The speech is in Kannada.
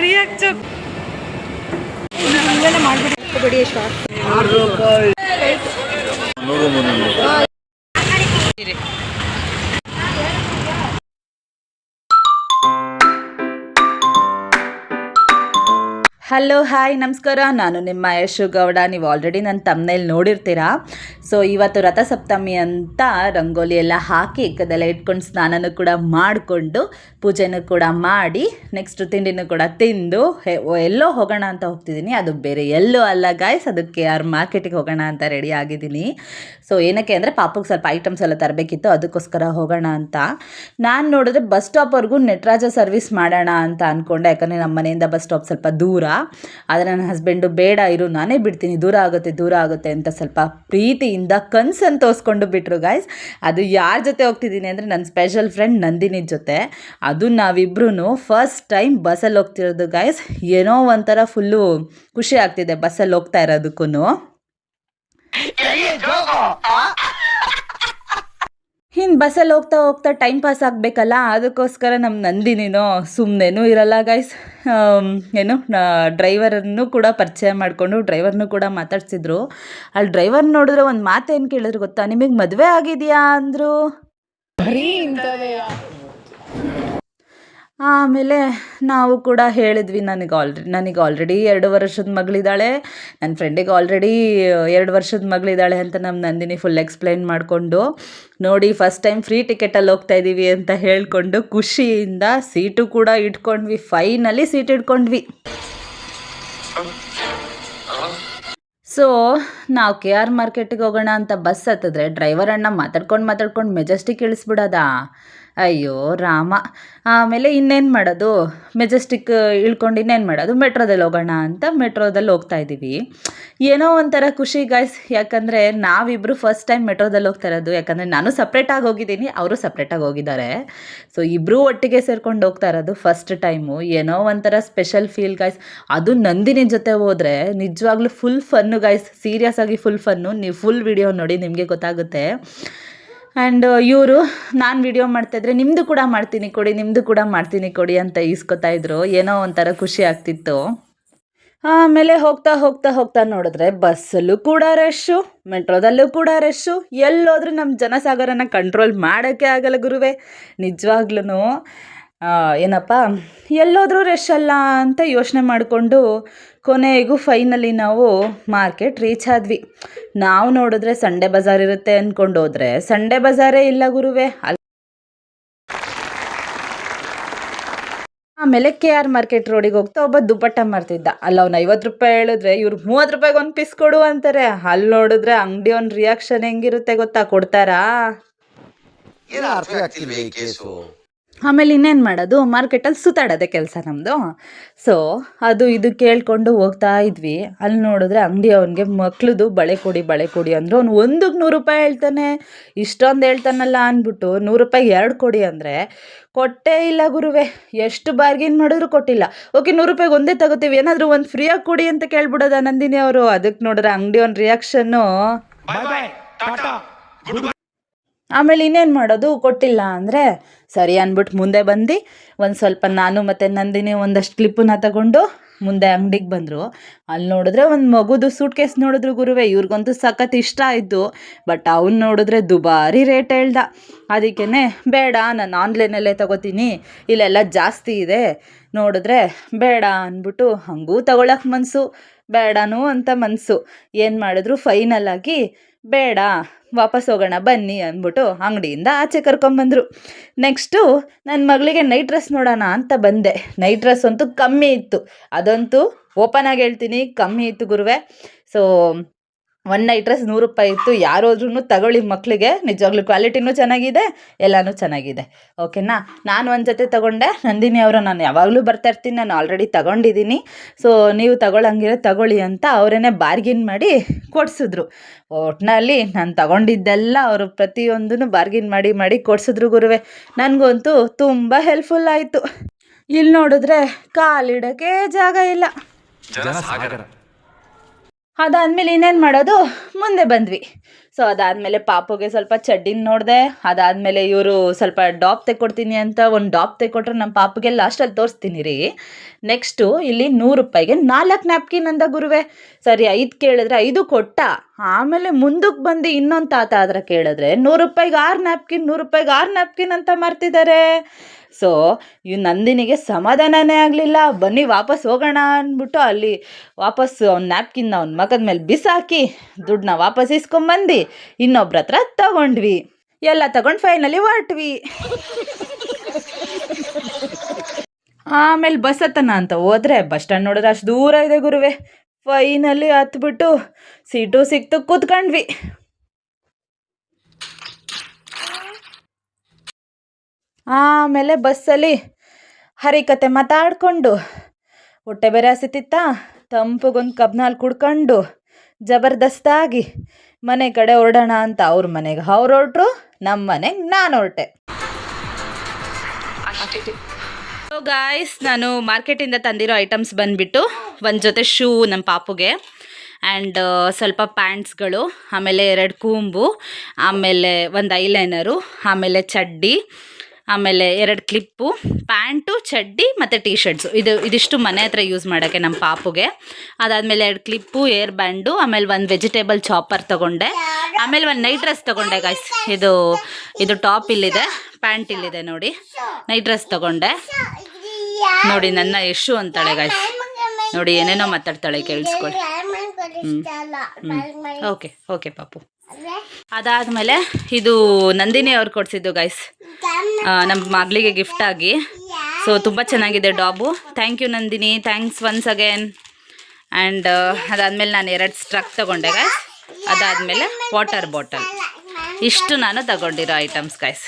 ರಿಯಾಕ್ಟ್ ಮಾಡ್ಬಿಡಿ ಶಾರ್ಟ್ ಹಲೋ ಹಾಯ್ ನಮಸ್ಕಾರ. ನಾನು ನಿಮ್ಮ ಯಶು ಗೌಡ. ನೀವು ಆಲ್ರೆಡಿ ನನ್ನ ತಮ್ಮನೇಲಿ ನೋಡಿರ್ತೀರಾ? ಸೊ ಇವತ್ತು ರಥಸಪ್ತಮಿ ಅಂತ ರಂಗೋಲಿ ಎಲ್ಲ ಹಾಕಿ ಇಕ್ಕದೆಲ್ಲ ಇಟ್ಕೊಂಡು ಸ್ನಾನನೂ ಕೂಡ ಮಾಡಿಕೊಂಡು ಪೂಜೆನೂ ಕೂಡ ಮಾಡಿ ನೆಕ್ಸ್ಟ್ ತಿಂಡಿನೂ ಕೂಡ ತಿಂದು ಎಲ್ಲೋ ಹೋಗೋಣ ಅಂತ ಹೋಗ್ತಿದ್ದೀನಿ. ಅದು ಬೇರೆ ಎಲ್ಲೋ ಅಲ್ಲ ಗಾಯ್ಸ್ ಅದಕ್ಕೆ ಯಾರು ಮಾರ್ಕೆಟಿಗೆ ಹೋಗೋಣ ಅಂತ ರೆಡಿ ಆಗಿದ್ದೀನಿ. ಸೊ ಏನಕ್ಕೆ ಅಂದರೆ ಪಾಪಕ್ಕೆ ಸ್ವಲ್ಪ ಐಟಮ್ಸ್ ಎಲ್ಲ ತರಬೇಕಿತ್ತು, ಅದಕ್ಕೋಸ್ಕರ ಹೋಗೋಣ ಅಂತ. ನಾನು ನೋಡಿದ್ರೆ ಬಸ್ ಸ್ಟಾಪ್ವರೆಗೂ ನಟರಾಜ ಸರ್ವಿಸ್ ಮಾಡೋಣ ಅಂತ ಅಂದ್ಕೊಂಡೆ ಯಾಕಂದರೆ ನಮ್ಮ ಮನೆಯಿಂದ ಬಸ್ ಸ್ಟಾಪ್ ಸ್ವಲ್ಪ ದೂರ. ಆದರೆ ನನ್ನ ಹಸ್ಬೆಂಡು ಬೇಡ ಇರು, ನಾನೇ ಬಿಡ್ತೀನಿ, ದೂರ ಆಗುತ್ತೆ ದೂರ ಆಗುತ್ತೆ ಅಂತ ಸ್ವಲ್ಪ ಪ್ರೀತಿಯಿಂದ ಕನ್ಸನ್ನು ತೋರಿಸ್ಕೊಂಡು ಬಿಟ್ರು ಗಾಯ್ಸ್ ಅದು ಯಾರ ಜೊತೆ ಹೋಗ್ತಿದ್ದೀನಿ ಅಂದರೆ ನನ್ನ ಸ್ಪೆಷಲ್ ಫ್ರೆಂಡ್ ನಂದಿನಿ ಜೊತೆ. ಅದು ನಾವಿಬ್ರು ಫಸ್ಟ್ ಟೈಮ್ ಬಸ್ಸಲ್ಲಿ ಹೋಗ್ತಿರೋದು ಗಾಯ್ಸ್ ಏನೋ ಒಂಥರ ಫುಲ್ಲು ಖುಷಿ ಆಗ್ತಿದೆ ಬಸ್ಸಲ್ಲಿ ಹೋಗ್ತಾ ಇರೋದಕ್ಕೂ ಇನ್ನು ಬಸ್ಸಲ್ಲಿ ಹೋಗ್ತಾ ಹೋಗ್ತಾ ಟೈಮ್ ಪಾಸ್ ಆಗಬೇಕಲ್ಲ? ಅದಕ್ಕೋಸ್ಕರ ನಮ್ಮ ನಂದಿನಿನೋ ಸುಮ್ಮನೆನೂ ಇರಲ್ಲ ಗೈಸ್ ಏನು ಡ್ರೈವರನ್ನು ಕೂಡ ಪರಿಚಯ ಮಾಡಿಕೊಂಡು ಡ್ರೈವರ್ನು ಕೂಡ ಮಾತಾಡ್ಸಿದ್ರು. ಅಲ್ಲಿ ಡ್ರೈವರ್ ನೋಡಿದ್ರೆ ಒಂದು ಮಾತೇನು ಕೇಳಿದ್ರು ಗೊತ್ತಾ? ನಿಮಗೆ ಮದುವೆ ಆಗಿದೆಯಾ ಅಂದರು? ಆಮೇಲೆ ನಾವು ಕೂಡ ಹೇಳಿದ್ವಿ ನನಗೆ ಆಲ್ರೆಡಿ ನನಗೆ ಆಲ್ರೆಡಿ ಎರಡು ವರ್ಷದ ಮಗಳಿದ್ದಾಳೆ ನನ್ನ ಫ್ರೆಂಡಿಗೆ ಆಲ್ರೆಡಿ ಎರಡು ವರ್ಷದ ಮಗಳಿದ್ದಾಳೆ ಅಂತ ನಮ್ಮ ನಂದಿನಿ ಫುಲ್ ಎಕ್ಸ್ಪ್ಲೈನ್ ಮಾಡಿಕೊಂಡು, ನೋಡಿ ಫಸ್ಟ್ ಟೈಮ್ ಫ್ರೀ ಟಿಕೆಟಲ್ಲಿ ಹೋಗ್ತಾ ಇದ್ದೀವಿ ಅಂತ ಹೇಳಿಕೊಂಡು ಖುಷಿಯಿಂದ ಸೀಟು ಕೂಡ ಇಟ್ಕೊಂಡ್ವಿ ಫೈನಲಿ ಸೀಟ್ ಇಟ್ಕೊಂಡ್ವಿ. ಸೊ ನಾವು ಕೆ ಆರ್ ಮಾರ್ಕೆಟಿಗೆ ಹೋಗೋಣ ಅಂತ ಬಸ್ ಹತ್ತಿದ್ರೆ ಡ್ರೈವರ್ ಅಣ್ಣ ಮಾತಾಡ್ಕೊಂಡು ಮಾತಾಡ್ಕೊಂಡು ಮೆಜೆಸ್ಟಿಕ್ ಇಳಿಸ್ಬಿಡೋದಾ? ಅಯ್ಯೋ, ರಾಮ. ಆಮೇಲೆ ಇನ್ನೇನು ಮಾಡೋದು? ಮೆಜೆಸ್ಟಿಕ್ ಇಳ್ಕೊಂಡು ಇನ್ನೇನು ಮಾಡೋದು? ಮೆಟ್ರೋದಲ್ಲಿ ಹೋಗೋಣ ಅಂತ ಮೆಟ್ರೋದಲ್ಲಿ ಹೋಗ್ತಾ ಇದ್ದೀವಿ. ಏನೋ ಒಂಥರ ಖುಷಿ ಗಾಯ್ಸ್ ಯಾಕಂದರೆ ನಾವಿಬ್ಬರು ಫಸ್ಟ್ ಟೈಮ್ ಮೆಟ್ರೋದಲ್ಲಿ ಹೋಗ್ತಾ ಇರೋದು. ಯಾಕಂದರೆ ನಾನು ಸಪ್ರೇಟಾಗಿ ಹೋಗಿದ್ದೀನಿ, ಅವರು ಸಪ್ರೇಟಾಗಿ ಹೋಗಿದ್ದಾರೆ. ಸೊ ಇಬ್ಬರೂ ಒಟ್ಟಿಗೆ ಸೇರ್ಕೊಂಡು ಹೋಗ್ತಾ ಇರೋದು ಫಸ್ಟ್ ಟೈಮು ಏನೋ ಒಂಥರ ಸ್ಪೆಷಲ್ ಫೀಲ್ ಗಾಯ್ಸ್ ಅದು ನಂದಿನಿ ಜೊತೆ ಹೋದರೆ ನಿಜವಾಗ್ಲೂ ಫುಲ್ ಫನ್ನು ಗಾಯ್ಸ್ ಸೀರಿಯಸ್ ಆಗಿ ಫುಲ್ ಫನ್ನು ನೀವು ಫುಲ್ ವಿಡಿಯೋ ನೋಡಿ ನಿಮಗೆ ಗೊತ್ತಾಗುತ್ತೆ. ಆ್ಯಂಡ್ ಇವರು, ನಾನು ವಿಡಿಯೋ ಮಾಡ್ತಾಯಿದ್ರೆ ನಿಮ್ಮದು ಕೂಡ ಮಾಡ್ತೀನಿ ಕೊಡಿ ನಿಮ್ಮದು ಕೂಡ ಮಾಡ್ತೀನಿ ಕೊಡಿ ಅಂತ ಈಸ್ಕೊತಾ ಇದ್ರು. ಏನೋ ಒಂಥರ ಖುಷಿ ಆಗ್ತಿತ್ತು. ಆಮೇಲೆ ಹೋಗ್ತಾ ಹೋಗ್ತಾ ಹೋಗ್ತಾ ನೋಡಿದ್ರೆ ಬಸ್ಸಲ್ಲೂ ಕೂಡ ರಶ್ಶು ಮೆಟ್ರೋದಲ್ಲೂ ಕೂಡ ರಶ್ಶು ಎಲ್ಲೋದ್ರೂ ನಮ್ಮ ಜನಸಾಗರನ ಕಂಟ್ರೋಲ್ ಮಾಡೋಕ್ಕೆ ಆಗಲ್ಲ ಗುರುವೆ. ನಿಜವಾಗ್ಲೂ ಏನಪ್ಪ? ಎಲ್ಲೋದ್ರೂ ರಶ್ ಅಲ್ಲ ಅಂತ ಯೋಚನೆ ಮಾಡಿಕೊಂಡು ಕೊನೆಗೂ ಫೈನಲಿ ನಾವು ಮಾರ್ಕೆಟ್ ರೀಚ್ ಆದ್ವಿ. ನಾವು ನೋಡಿದ್ರೆ ಸಂಡೇ ಬಜಾರ್ ಇರುತ್ತೆ ಅಂದ್ಕೊಂಡು ಹೋದ್ರೆ. ಸಂಡೇ ಬಜಾರೇ ಇಲ್ಲ ಗುರುವೆ. ಅಲ್ಲಿ ಆಮೇಲೆ ಕೆ ಆರ್ ಮಾರ್ಕೆಟ್ ರೋಡಿಗೆ ಹೋಗ್ತಾ ಒಬ್ಬ ದುಪ್ಪಟ್ಟ ಮಾರ್ತಿದ್ದ. ಅಲ್ಲಿ, ಅವ್ನು ಐವತ್ತು ರೂಪಾಯಿ ಹೇಳಿದ್ರೆ ಇವ್ರು ಮೂವತ್ತು ರೂಪಾಯಿಗೆ ಒಂದು ಪೀಸ್ ಕೊಡು ಅಂತಾರೆ. ಅಲ್ಲಿ ನೋಡಿದ್ರೆ ಅಂಗಡಿ ಅವ್ನ ರಿಯಾಕ್ಷನ್ ಹೆಂಗಿರುತ್ತೆ ಗೊತ್ತಾ? ಕೊಡ್ತಾರಾ? ಆಮೇಲೆ ಇನ್ನೇನು ಮಾಡೋದು ಮಾರ್ಕೆಟಲ್ಲಿ ಸುತ್ತಾಡೋದೆ ಕೆಲಸ ನಮ್ಮದು ಸೊ ಅದು ಇದು ಕೇಳಿಕೊಂಡು ಹೋಗ್ತಾ ಇದ್ವಿ ಅಲ್ಲಿ ನೋಡಿದ್ರೆ ಅಂಗಡಿ ಅವನಿಗೆ ಮಕ್ಳದು ಬಳೆ ಕೊಡಿ ಬಳೆ ಕೊಡಿ ಅಂದರು ಅವ್ನು ಒಂದಕ್ಕೆ ನೂರು ರೂಪಾಯಿ ಹೇಳ್ತಾನೆ ಇಷ್ಟೊಂದು ಹೇಳ್ತಾನಲ್ಲ ಅಂದ್ಬಿಟ್ಟು ನೂರು ರೂಪಾಯಿ ಎರಡು ಕೊಡಿ ಅಂದರೆ ಕೊಟ್ಟೇ ಇಲ್ಲ ಗುರುವೆ ಎಷ್ಟು ಬಾರ್ಗಿನ್ ಮಾಡಿದ್ರು ಕೊಟ್ಟಿಲ್ಲ ಓಕೆ ನೂರು ರೂಪಾಯಿಗೆ ಒಂದೇ ತಗೋತೀವಿ ಏನಾದರೂ ಒಂದು ಫ್ರೀಯಾಗಿ ಕೊಡಿ ಅಂತ ಕೇಳ್ಬಿಡೋದ ನಂದಿನಿ ಅವರು ಅದಕ್ಕೆ ನೋಡಿದ್ರೆ ಅಂಗಡಿ ಒಂದು ರಿಯಾಕ್ಷನ್ನು ಆಮೇಲೆ ಇನ್ನೇನು ಮಾಡೋದು? ಕೊಟ್ಟಿಲ್ಲ ಅಂದರೆ ಸರಿ ಅಂದ್ಬಿಟ್ಟು ಮುಂದೆ ಬಂದು ಒಂದು ಸ್ವಲ್ಪ ನಾನು ಮತ್ತು ನಂದಿನಿ ಒಂದಷ್ಟು ಕ್ಲಿಪ್ಪನ್ನ ತಗೊಂಡು ಮುಂದೆ ಅಂಗಡಿಗೆ ಬಂದರು. ಅಲ್ಲಿ ನೋಡಿದ್ರೆ ಒಂದು ಮಗುದು ಸೂಟ್ ಕೇಸ್ ನೋಡಿದ್ರು ಗುರುವೆ, ಇವ್ರಿಗಂತೂ ಸಖತ್ ಇಷ್ಟ ಆಯಿತು. ಬಟ್ ಅವ್ನು ನೋಡಿದ್ರೆ ದುಬಾರಿ ರೇಟ್ ಹೇಳ್ದ. ಅದಕ್ಕೇ ಬೇಡ, ನಾನು ಆನ್ಲೈನಲ್ಲೇ ತಗೋತೀನಿ, ಇಲ್ಲೆಲ್ಲ ಜಾಸ್ತಿ ಇದೆ. ನೋಡಿದ್ರೆ ಬೇಡ ಅಂದ್ಬಿಟ್ಟು ಹಂಗೂ ತಗೊಳಕ್ಕೆ ಮನಸ್ಸು ಬೇಡನೂ ಅಂತ ಮನಸ್ಸು ಏನು ಮಾಡಿದ್ರು ಫೈನಲ್ ಆಗಿ ಬೇಡ, ವಾಪಸ್ ಹೋಗೋಣ, ಬನ್ನಿ ಅಂದ್ಬಿಟ್ಟು ಅಂಗಡಿಯಿಂದ ಆಚೆ ಕರ್ಕೊಂಬಂದರು ನೆಕ್ಸ್ಟು ನನ್ನ ಮಗಳಿಗೆ ನೈಟ್ ಡ್ರೆಸ್ ನೋಡೋಣ ಅಂತ ಬಂದೆ. ನೈಟ್ ಡ್ರೆಸ್ ಅಂತೂ ಕಮ್ಮಿ ಇತ್ತು. ಅದಂತೂ ಓಪನ್ ಆಗಿ ಹೇಳ್ತೀನಿ, ಕಮ್ಮಿ ಇತ್ತು ಗುರುವೆ. ಸೊ ಒನ್ ನೈಟ್ ಡ್ರೆಸ್ ನೂರು ರೂಪಾಯಿ ಇತ್ತು. ಯಾರೋದ್ರೂ ತಗೊಳ್ಳಿ ಮಕ್ಕಳಿಗೆ ನಿಜವಾಗ್ಲೂ ಕ್ವಾಲಿಟಿನೂ ಚೆನ್ನಾಗಿದೆ, ಎಲ್ಲನೂ ಚೆನ್ನಾಗಿದೆ. ಓಕೆನಾ ನಾನು ಒಂದು ಜೊತೆ ತಗೊಂಡೆ. ನಂದಿನಿ ಅವರು ನಾನು ಯಾವಾಗಲೂ ಬರ್ತಾ ಇರ್ತೀನಿ. ನಾನು ಆಲ್ರೆಡಿ ತಗೊಂಡಿದ್ದೀನಿ ಸೊ ನೀವು ತಗೊಳ್ಳಂಗಿರೋ ತಗೊಳ್ಳಿ ಅಂತ ಅವರೇನೆ ಬಾರ್ಗಿನ್ ಮಾಡಿ ಕೊಡಿಸಿದ್ರು. ಒಟ್ಟಿನಲ್ಲಿ ನಾನು ತಗೊಂಡಿದ್ದೆಲ್ಲ ಅವರು ಪ್ರತಿಯೊಂದೂ ಬಾರ್ಗಿನ್ ಮಾಡಿ ಮಾಡಿ ಕೊಡಿಸಿದ್ರು ಗುರುವೆ. ನನಗಂತೂ ತುಂಬ ಹೆಲ್ಪ್ಫುಲ್ ಆಯಿತು. ಇಲ್ಲಿ ನೋಡಿದ್ರೆ ಕಾಲಿಡೋಕ್ಕೆ ಜಾಗ ಇಲ್ಲ. ಅದಾದಮೇಲೆ ಇನ್ನೇನು ಮಾಡೋದು? ಮುಂದೆ ಬಂದ್ವಿ. ಸೊ ಅದಾದಮೇಲೆ ಪಾಪುಗೆ ಸ್ವಲ್ಪ ಚಡ್ಡಿನ ನೋಡಿದೆ. ಅದಾದಮೇಲೆ ಇವರು ಸ್ವಲ್ಪ ಡಾಪ್ ತೆಕ್ಕೊಡ್ತೀನಿ ಅಂತ ಒಂದು ಡಾಪ್ ತೆಕ್ಕೊಟ್ರೆ ನಮ್ಮ ಪಾಪುಗೆ ಲಾಸ್ಟಲ್ಲಿ ತೋರಿಸ್ತೀನಿ ರೀ. ನೆಕ್ಸ್ಟು ಇಲ್ಲಿ ನೂರು ರೂಪಾಯಿಗೆ ನಾಲ್ಕು ನ್ಯಾಪ್ಕಿನ್ ಅಂದ ಗುರುವೆ. ಸರಿ, ಐದು ಕೇಳಿದ್ರೆ ಐದು ಕೊಟ್ಟ. ಆಮೇಲೆ ಮುಂದಕ್ಕೆ ಬಂದು ಇನ್ನೊಂದು ತಾತ ಆದ್ರೆ ಕೇಳಿದ್ರೆ ನೂರು ರೂಪಾಯಿಗೆ ಆರು ನ್ಯಾಪ್ಕಿನ್ ನೂರು ರೂಪಾಯಿಗೆ ಆರು ನ್ಯಾಪ್ಕಿನ್ ಅಂತ ಮಾರ್ತಿದ್ದಾರೆ ಸೊ ಇವ್ ನಂದಿನಿಗೆ ಸಮಾಧಾನನೇ ಆಗಲಿಲ್ಲ. ಬನ್ನಿ ವಾಪಸ್ ಹೋಗೋಣ ಅಂದ್ಬಿಟ್ಟು ಅಲ್ಲಿ ವಾಪಸ್ ಅವ್ನ ನ್ಯಾಪ್ಕಿನ್ನ ಅವ್ನ ಮಗದ ಮೇಲೆ ಬಿಸಾಕಿ ದುಡ್ಡನ್ನ ವಾಪಸ್ ಇಸ್ಕೊಂಬಂದು. ಇನ್ನೊಬ್ರ ಹತ್ರ ತಗೊಂಡ್ವಿ. ಎಲ್ಲ ತಗೊಂಡು ಫೈನಲಿ ಹೊರಟ್ವಿ. ಆಮೇಲೆ ಬಸ್ ಹತ್ತನ ಅಂತ ಹೋದ್ರೆ ಬಸ್ ಸ್ಟ್ಯಾಂಡ್ ನೋಡಿದ್ರೆ ಅಷ್ಟು ದೂರ ಇದೆ ಗುರುವೆ. ಫೈನಲಿ ಹತ್ಬಿಟ್ಟು ಸೀಟು ಸಿಕ್ತು ಕೂತ್ಕೊಂಡ್ವಿ. ಆಮೇಲೆ ಬಸ್ಸಲ್ಲಿ ಹರಿಕತೆ ಮಾತಾಡಿಕೊಂಡು ಹೊಟ್ಟೆ ಬೇರೆ ಹಸಿತಿತ್ತ, ತಂಪಗೊಂದು ಹಾಲು ಕುಡ್ಕೊಂಡು ಜಬರ್ದಸ್ತಾಗಿ ಮನೆ ಕಡೆ ಹೊರಡೋಣ ಅಂತ ಅವ್ರ ಮನೆಗೆ ಅವ್ರು ಹೊರಟ್ರು ನಮ್ಮ ಮನೆಗೆ ನಾನು ಹೊರಟೆ. ಸೊ ಗಾಯ್ಸ್ ನಾನು ಮಾರ್ಕೆಟಿಂದ ತಂದಿರೋ ಐಟಮ್ಸ್ ಬಂದುಬಿಟ್ಟು ಒಂದು ಜೊತೆ ಶೂ ನಮ್ಮ ಪಾಪುಗೆ ಆ್ಯಂಡ್ ಸ್ವಲ್ಪ ಪ್ಯಾಂಟ್ಸ್ಗಳು, ಆಮೇಲೆ ಎರಡು ಕೂಂಬು, ಆಮೇಲೆ ಒಂದು ಐಲೈನರು ಆಮೇಲೆ ಚಡ್ಡಿ ಆಮೇಲೆ ಎರಡು ಕ್ಲಿಪ್ಪು, ಪ್ಯಾಂಟು, ಚಡ್ಡಿ ಮತ್ತು ಟೀ ಶರ್ಟ್ಸು ಇದು, ಇದಿಷ್ಟು ಮನೆ ಹತ್ರ ಯೂಸ್ ಮಾಡೋಕ್ಕೆ ನಮ್ಮ ಪಾಪುಗೆ. ಅದಾದಮೇಲೆ ಎರಡು ಕ್ಲಿಪ್ಪು, ಏರ್ ಬ್ಯಾಂಡು, ಆಮೇಲೆ ಒಂದು ವೆಜಿಟೇಬಲ್ ಚಾಪರ್ ತೊಗೊಂಡೆ. ಆಮೇಲೆ ಒಂದು ನೈಟ್ ಡ್ರೆಸ್ ತೊಗೊಂಡೆ ಗಾಯ್ಸ್ ಇದು ಇದು ಟಾಪ್ ಇಲ್ಲಿದೆ, ಪ್ಯಾಂಟ್ ಇಲ್ಲಿದೆ ನೋಡಿ. ನೈಟ್ ಡ್ರೆಸ್ ತೊಗೊಂಡೆ. ನೋಡಿ, ನನ್ನ ಯಶು ಅಂತಾಳೆ ಗಾಯ್ಸ್ ನೋಡಿ, ಏನೇನೋ ಮಾತಾಡ್ತಾಳೆ, ಕೇಳಿಸ್ಕೊಳ್ಳಿ. ಓಕೆ ಓಕೆ ಪಾಪು. ಅದಾದಮೇಲೆ ಇದು ನಂದಿನಿ ಅವ್ರು ಕೊಡ್ಸಿದ್ದು ಗೈಸ್ ನಮ್ಮ ಮಗಳಿಗೆ ಗಿಫ್ಟ್ ಆಗಿ. ಸೊ ತುಂಬ ಚೆನ್ನಾಗಿದೆ ಡಾಬು. Thank you Nandini. Thanks once again and ಅದಾದಮೇಲೆ ನಾನು ಎರಡು ಸ್ಟ್ರಕ್ ತಗೊಂಡೆ ಗೈಸ್ ಅದಾದಮೇಲೆ ವಾಟರ್ ಬಾಟಲ್ ಇಷ್ಟು ನಾನು ತಗೊಂಡಿರೋ ಐಟಮ್ಸ್ ಗೈಸ್